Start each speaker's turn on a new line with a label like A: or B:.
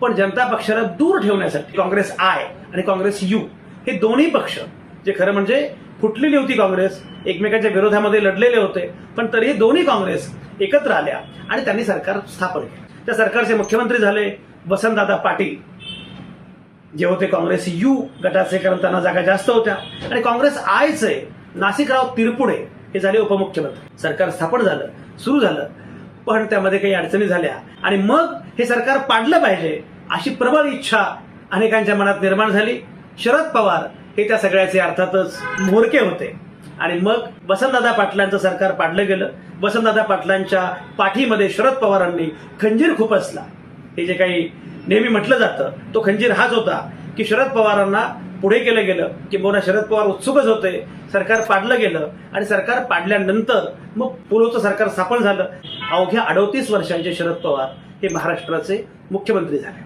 A: पण जनता पक्षाला दूर ठेवण्यासाठी काँग्रेस आय आणि काँग्रेस यू हे दोन्ही पक्ष जे खरं म्हणजे फुटलेली होती काँग्रेस एकमेकांच्या विरोधामध्ये लढलेले होते पण तरीही दोन्ही काँग्रेस एकत्र आल्या आणि त्यांनी सरकार स्थापन केलं. त्या सरकारचे मुख्यमंत्री झाले वसंतदादा पाटील जे होते काँग्रेस यू गटाचे कारण त्यांना जागा जास्त होत्या. आणि काँग्रेस आयचे नाशिकराव तिरपुडे हे झाले उपमुख्यमंत्री. सरकार स्थापन झालं सुरू झालं. पण त्यामध्ये काही अडचणी झाल्या. आणि मग हे सरकार पाडलं पाहिजे अशी प्रबळ इच्छा अनेकांच्या मनात निर्माण झाली. शरद पवार हे त्या सगळ्याचे अर्थातच मोरके होते. आणि मग वसंतदादा पाटलांचं सरकार पाडलं गेलं. वसंतदादा पाटलांच्या पाठीमध्ये शरद पवारांनी खंजीर खुपसला हे जे काही नेहमी म्हटलं जातं तो खंजीर हाच होता की शरद पवारांना पुढे केलं गेलं किंवा शरद पवार उत्सुकच होते. सरकार पाडलं गेलं आणि सरकार पाडल्यानंतर मग पुलोचं सरकार स्थापन झालं. अवघ्या अडोतीस वर्षांचे शरद पवार हे महाराष्ट्राचे मुख्यमंत्री झाले.